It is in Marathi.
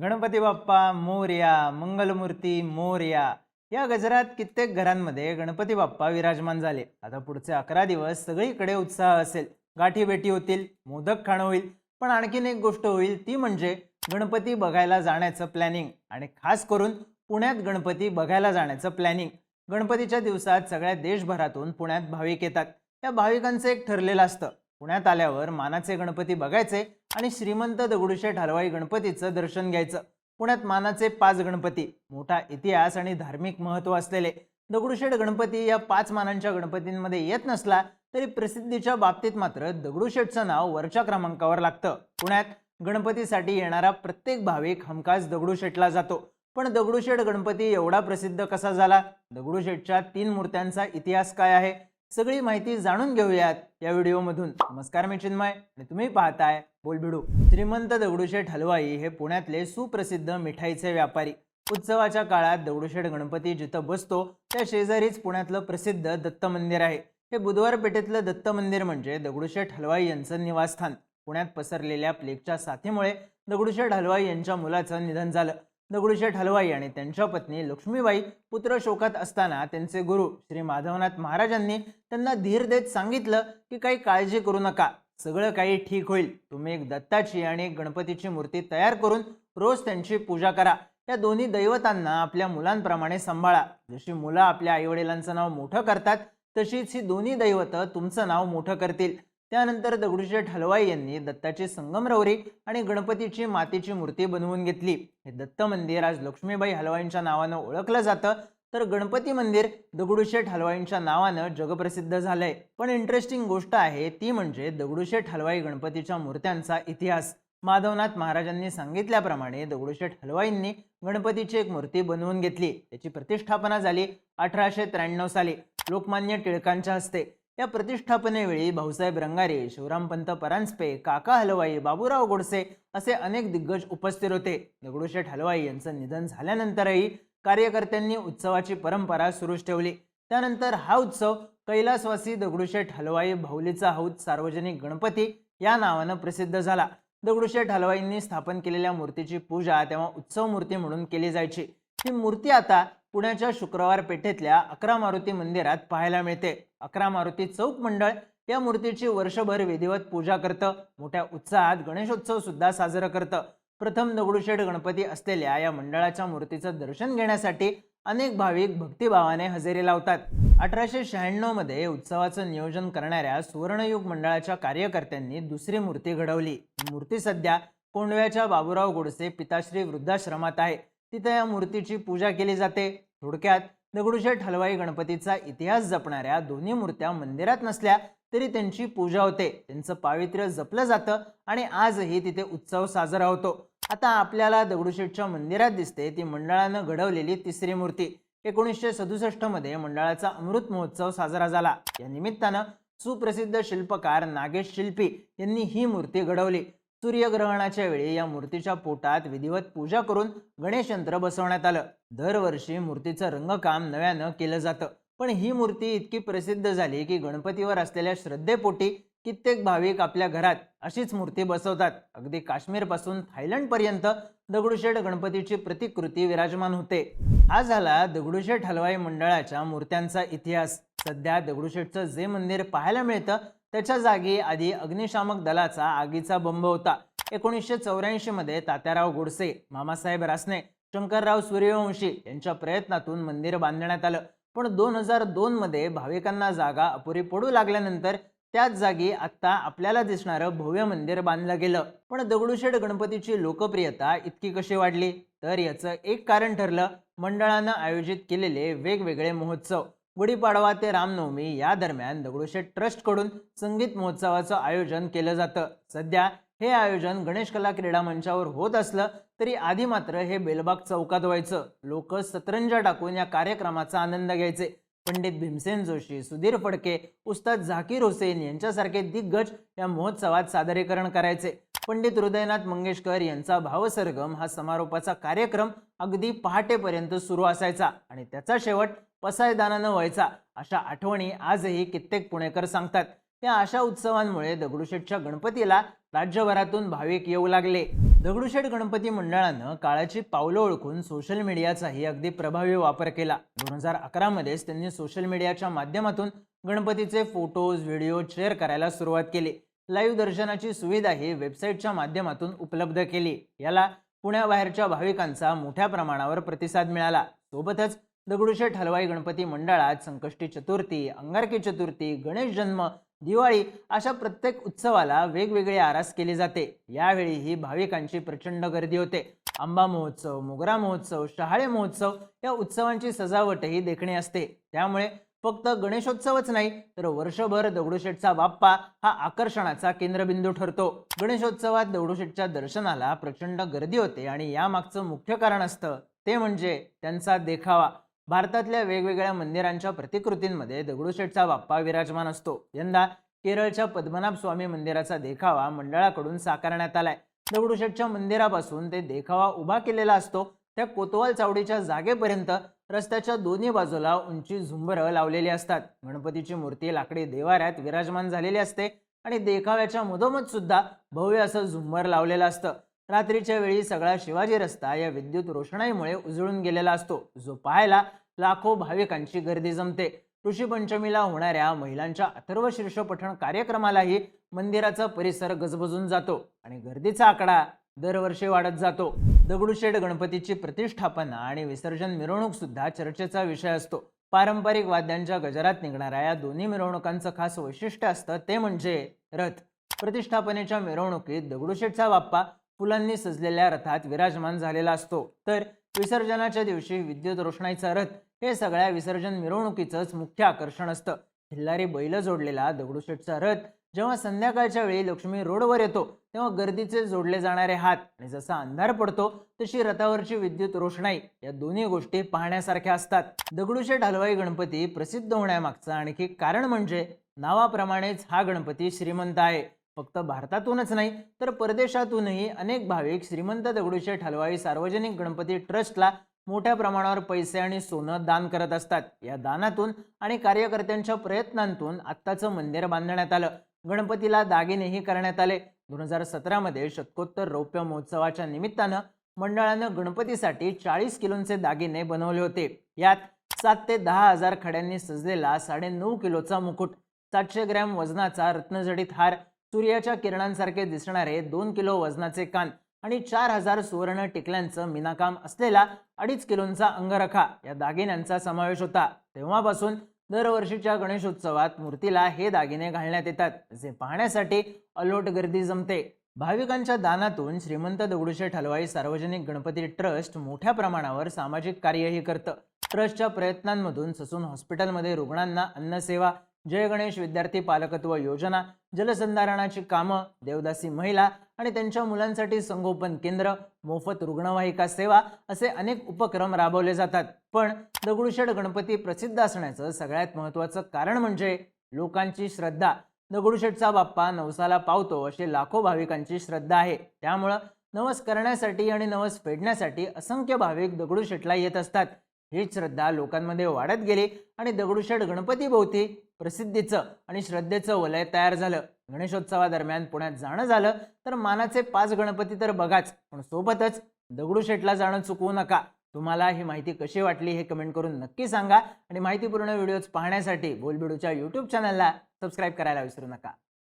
गणपती बाप्पा मोर्या मंगलमूर्ती मोर्या. या गजरात कित्येक घरांमध्ये गणपती बाप्पा विराजमान झाले. आता पुढचे अकरा दिवस सगळीकडे उत्साह असेल. गाठी भेटी होतील मोदक खाणं होईल पण आणखीन एक गोष्ट होईल ती म्हणजे गणपती बघायला जाण्याचं प्लॅनिंग आणि खास करून पुण्यात गणपती बघायला जाण्याचं प्लॅनिंग गणपतीच्या दिवसात सगळ्या देशभरातून पुण्यात भाविक येतात. त्या भाविकांचं एक ठरलेलं असतं. पुण्यात आल्यावर मानाचे गणपती बघायचे आणि श्रीमंत दगडूशेठ हलवाई गणपतीचं दर्शन घ्यायचं. पुण्यात मानाचे पाच गणपती मोठा इतिहास आणि धार्मिक महत्त्व असलेले. दगडूशेठ गणपती या पाच मानांच्या गणपतींमध्ये येत नसला तरी प्रसिद्धीच्या बाबतीत मात्र दगडूशेठचं नाव वरच्या क्रमांकावर लागतं. पुण्यात गणपतीसाठी येणारा प्रत्येक भाविक हमखास दगडूशेठला जातो. पण दगडूशेठ गणपती एवढा प्रसिद्ध कसा झाला? दगडूशेठच्या तीन मूर्त्यांचा इतिहास काय आहे? सगळी माहिती जाणून घेऊयात या व्हिडिओमधून. नमस्कार मी चिन्मय आणि तुम्ही पाहताय बोलबिडू. श्रीमंत दगडूशेठ हलवाई हे पुण्यातले सुप्रसिद्ध मिठाईचे व्यापारी. उत्सवाच्या काळात दगडूशेठ गणपती जिथं बसतो त्या शेजारीच पुण्यातलं प्रसिद्ध दत्त मंदिर आहे. हे बुधवार पेठेतलं दत्त मंदिर म्हणजे दगडूशेठ हलवाई यांचं निवासस्थान. पुण्यात पसरलेल्या प्लेगच्या साथीमुळे दगडूशेठ हलवाई यांच्या मुलाचं निधन झालं. दगडूशेठ हलवाई आणि त्यांच्या पत्नी लक्ष्मीबाई पुत्र शोकात असताना त्यांचे गुरु श्री माधवनाथ महाराजांनी त्यांना धीर देत सांगितलं की काही काळजी करू नका सगळं काही ठीक होईल. तुम्ही एक दत्ताची आणि एक गणपतीची मूर्ती तयार करून रोज त्यांची पूजा करा. या दोन्ही दैवतांना आपल्या मुलांप्रमाणे सांभाळा. जशी मुलं आपल्या आईवडिलांचं नाव मोठं करतात तशीच ही दोन्ही दैवतं तुमचं नाव मोठं करतील. त्यानंतर दगडूशेठ हलवाई यांनी दत्ताची संगमरवरी आणि गणपतीची मातीची मूर्ती बनवून घेतली. हे दत्त मंदिर आज लक्ष्मीबाई हलवाईंच्या नावानं ओळखलं जातं. तर गणपती मंदिर दगडूशेठ हलवाईंच्या नावानं जगप्रसिद्ध झालंय. पण इंटरेस्टिंग गोष्ट आहे ती म्हणजे दगडूशेठ हलवाई गणपतीच्या मूर्त्यांचा इतिहास. माधवनाथ महाराजांनी सांगितल्याप्रमाणे दगडूशेठ हलवाईंनी गणपतीची एक मूर्ती बनवून घेतली. त्याची प्रतिष्ठापना झाली अठराशे त्र्याण्णव साली. लोकमान्य टिळकांच्या हस्ते. या प्रतिष्ठापनेवेळी भाऊसाहेब रंगारे शिवरामपंत परांजपे काका हलवाई बाबूराव गोडसे असे अनेक दिग्गज उपस्थित होते. दगडूशेठ हलवाई यांचं निधन झाल्यानंतरही कार्यकर्त्यांनी उत्सवाची परंपरा सुरूच ठेवली. त्यानंतर हा उत्सव कैलासवासी दगडूशेठ हलवाई भाऊलीचा हौद सार्वजनिक गणपती या नावानं प्रसिद्ध झाला. दगडूशेठ हलवाईंनी स्थापन केलेल्या मूर्तीची पूजा तेव्हा उत्सव मूर्ती म्हणून केली जायची. ही मूर्ती आता पुण्याच्या शुक्रवार पेठेतल्या अकरा मारुती मंदिरात पाहायला मिळते. अकरा मारुती चौक मंडळ या मूर्तीची वर्षभर विधिवत पूजा करतं. मोठ्या उत्साहात गणेशोत्सव सुद्धा साजरं करतं. प्रथम दगडूशेठ गणपती असलेल्या या मंडळाच्या मूर्तीचं दर्शन घेण्यासाठी अनेक भाविक भक्तिभावाने हजेरी लावतात. अठराशे शहाण्णवमध्ये उत्सवाचं नियोजन करणाऱ्या सुवर्णयुग मंडळाच्या कार्यकर्त्यांनी दुसरी मूर्ती घडवली. मूर्ती सध्या कोंडव्याच्या बाबूराव गोडसे पिताश्री वृद्धाश्रमात आहे. तिथे या मूर्तीची पूजा केली जाते. थोडक्यात दगडूशेठ हलवाई गणपतीचा इतिहास जपणाऱ्या दोन्ही मूर्त्या मंदिरात नसल्या तरी त्यांची पूजा होते. त्यांचं पावित्र्य जपलं जातं आणि आजही तिथे उत्सव साजरा होतो. आता आपल्याला दगडूशेठच्या मंदिरात दिसते ती मंडळानं घडवलेली तिसरी मूर्ती. एकोणीसशे सदुसष्टमध्ये मंडळाचा अमृत महोत्सव साजरा झाला. या निमित्तानं सुप्रसिद्ध शिल्पकार नागेश शिल्पी यांनी ही मूर्ती घडवली. सूर्यग्रहणाच्या वेळी या मूर्तीच्या पोटात विधिवत पूजा करून गणेश यंत्र बसवण्यात आलं. दरवर्षी मूर्तीचं रंगकाम नव्यानं केलं जातं. पण ही मूर्ती इतकी प्रसिद्ध झाली की गणपतीवर असलेल्या श्रद्धेपोटी कित्येक भाविक आपल्या घरात अशीच मूर्ती बसवतात. अगदी काश्मीरपासून थायलंडपर्यंत दगडूशेठ गणपतीची प्रतिकृती विराजमान होते. हा झाला दगडूशेठ हलवाई मंडळाच्या मूर्त्यांचा इतिहास. सध्या दगडूशेठचं जे मंदिर पाहायला मिळतं त्याच्या जागी आधी अग्निशामक दलाचा आगीचा बंब होता. एकोणीसशे चौऱ्याऐंशीमध्ये तात्याराव गोडसे मामासाहेब रासने शंकरराव सूर्यवंशी यांच्या प्रयत्नातून मंदिर बांधण्यात आलं. पण दोन हजार दोन मध्ये भाविकांना जागा अपुरी पडू लागल्यानंतर त्याच जागी आत्ता आपल्याला दिसणारं भव्य मंदिर बांधलं गेलं. पण दगडूशेठ गणपतीची लोकप्रियता इतकी कशी वाढली? तर याचं एक कारण ठरलं मंडळानं आयोजित केलेले वेगवेगळे महोत्सव. गुढीपाडवा ते रामनवमी या दरम्यान दगडूशेठ ट्रस्टकडून संगीत महोत्सवाचं आयोजन केलं जातं. सध्या हे आयोजन गणेश कला क्रीडा मंचावर होत असलं तरी आधी मात्र हे बेलबाग चौकात व्हायचं. लोक सतरंजा टाकून या कार्यक्रमाचा आनंद घ्यायचे. पंडित भीमसेन जोशी सुधीर फडके उस्ताद झाकीर हुसेन यांच्यासारखे दिग्गज या महोत्सवात सादरीकरण करायचे. पंडित हृदयनाथ मंगेशकर यांचा भावसरगम हा समारोपाचा कार्यक्रम अगदी पहाटेपर्यंत सुरू असायचा आणि त्याचा शेवट पसायदानानं व्हायचा अशा आठवणी आजही कित्येक पुणेकर सांगतात. या अशा उत्सवांमुळे दगडूशेठच्या गणपतीला राज्यभरातून भाविक येऊ लागले. दगडूशेठ गणपती मंडळानं काळाची पावलं ओळखून सोशल मीडियाचाही अगदी प्रभावी वापर केला. दोन हजार अकरामध्येच त्यांनी सोशल मीडियाच्या माध्यमातून गणपतीचे फोटोज व्हिडिओ शेअर करायला सुरुवात केली. लाईव्ह दर्शनाची सुविधा ही वेबसाईटच्या माध्यमातून उपलब्ध केली. याला पुण्याबाहेरच्या भाविकांचा मोठ्या प्रमाणावर प्रतिसाद मिळाला. सोबतच दगडूशेठ हलवाई गणपती मंडळात संकष्टी चतुर्थी अंगारकी चतुर्थी गणेश जन्म दिवाळी अशा प्रत्येक उत्सवाला वेगवेगळी आरास केली जाते. यावेळी ही भाविकांची प्रचंड गर्दी होते. आंबा महोत्सव मोगरा महोत्सव शहाळे महोत्सव या उत्सवांची सजावटही देखणी असते. त्यामुळे फक्त गणेशोत्सवच नाही तर वर्षभर दगडूशेठचा बाप्पा हा आकर्षणाचा केंद्रबिंदू ठरतो. गणेशोत्सवात दगडूशेठच्या दर्शनाला प्रचंड गर्दी होते आणि यामागचं मुख्य कारण असतं ते म्हणजे त्यांचा देखावा. भारतातल्या वेगवेगळ्या मंदिरांच्या प्रतिकृतींमध्ये दगडूशेठचा बाप्पा विराजमान असतो. यंदा केरळच्या पद्मनाभ स्वामी मंदिराचा देखावा मंडळाकडून साकारण्यात आलाय. दगडूशेठच्या मंदिरापासून ते देखावा उभा केलेला असतो त्या कोतवाल चावडीच्या जागेपर्यंत रस्त्याच्या दोन्ही बाजूला उंची झुंबरं लावलेली असतात. गणपतीची मूर्ती लाकडी देवाऱ्यात विराजमान झालेली असते आणि देखाव्याच्या मधोमध सुद्धा भव्य असं झुंबर लावलेलं असतं. रात्रीच्या वेळी सगळा शिवाजी रस्ता या विद्युत रोषणाईमुळे उजळून गेलेला असतो. जो पाहायला लाखो भाविकांची गर्दी जमते. ऋषीपंचमीला होणाऱ्या महिलांच्या अथर्व शीर्ष पठण कार्यक्रमालाही मंदिराचा परिसर गजबजून जातो आणि गर्दीचा आकडा दरवर्षी वाढत जातो. दगडूशेठ गणपतीची प्रतिष्ठापना आणि विसर्जन मिरवणूक सुद्धा चर्चेचा विषय असतो. पारंपरिक वाद्यांच्या गजरात निघणाऱ्या या दोन्ही मिरवणुकांचं खास वैशिष्ट्य असतं ते म्हणजे रथ. प्रतिष्ठापनेच्या मिरवणुकीत दगडूशेठचा बाप्पा फुलांनी सजलेल्या रथात विराजमान झालेला असतो. तर विसर्जनाच्या दिवशी विद्युत रोषणाईचा रथ हे सगळ्या विसर्जन मिरवणुकीचंच मुख्य आकर्षण असतं. खिल्लारी बैल जोडलेला दगडूशेठचा रथ जेव्हा संध्याकाळच्या वेळी लक्ष्मी रोडवर येतो तेव्हा गर्दीचे जोडले जाणारे हात आणि जसा अंधार पडतो तशी रथावरची विद्युत रोषणाई या दोन्ही गोष्टी पाहण्यासारख्या असतात. दगडूशेठ हलवाई गणपती प्रसिद्ध होण्यामागचं आणखी कारण म्हणजे नावाप्रमाणेच हा गणपती श्रीमंत आहे. फक्त भारतातूनच नाही तर परदेशातूनही अनेक भाविक श्रीमंत दगडूशेठ हलवाई सार्वजनिक गणपती ट्रस्टला मोठ्या प्रमाणावर पैसे आणि सोनं दान करत असतात. या दानातून आणि कार्यकर्त्यांच्या प्रयत्नांतून आत्ताचं मंदिर बांधण्यात आलं. गणपतीला दागिनेही करण्यात आले. दोन हजार सतरामध्ये शतकोत्तर रौप्य महोत्सवाच्या निमित्तानं मंडळानं गणपतीसाठी चाळीस किलोचे दागिने बनवले होते. यात सात ते दहा हजार खड्यांनी सजलेला साडे नऊ किलोचा मुकुट सातशे ग्रॅम वजनाचा रत्नजडित हार सूर्याच्या किरणांसारखे दिसणारे दोन किलो वजनाचे कान आणि चार हजार सुवर्ण टिकल्यांचं मीनाकाम असलेला अडीच किलोंचा अंगरखा या दागिन्यांचा समावेश होता. तेव्हापासून दरवर्षीच्या गणेशोत्सवात मूर्तीला हे दागिने घालण्यात येतात जे पाहण्यासाठी अलोट गर्दी जमते. भाविकांच्या दानातून श्रीमंत दगडूशेठ हलवाई सार्वजनिक गणपती ट्रस्ट मोठ्या प्रमाणावर सामाजिक कार्यही करतं. ट्रस्टच्या प्रयत्नांमधून ससून हॉस्पिटलमध्ये रुग्णांना अन्नसेवा जय गणेश विद्यार्थी पालकत्व योजना जलसंधारणाची कामं देवदासी महिला आणि त्यांच्या मुलांसाठी संगोपन केंद्र मोफत रुग्णवाहिका सेवा असे अनेक उपक्रम राबवले जातात. पण दगडूशेठ गणपती प्रसिद्ध असण्याचं सगळ्यात महत्त्वाचं कारण म्हणजे लोकांची श्रद्धा. दगडूशेठचा बाप्पा नवसाला पावतो अशी लाखो भाविकांची श्रद्धा आहे. त्यामुळं नवस करण्यासाठी आणि नवस फेडण्यासाठी असंख्य भाविक दगडूशेठला येत असतात. हीच श्रद्धा लोकांमध्ये वाढत गेली आणि दगडूशेठ गणपतीभोवती प्रसिद्धीचं आणि श्रद्धेचं वलय तयार झालं. गणेशोत्सवादरम्यान पुण्यात जाणं झालं तर मानाचे पाच गणपती तर बघाच पण सोबतच दगडूशेठला जाणं चुकवू नका. तुम्हाला ही माहिती कशी वाटली हे कमेंट करून नक्की सांगा आणि माहितीपूर्ण व्हिडिओज पाहण्यासाठी बोलबिडूच्या यूट्यूब चॅनलला सबस्क्राईब करायला विसरू नका.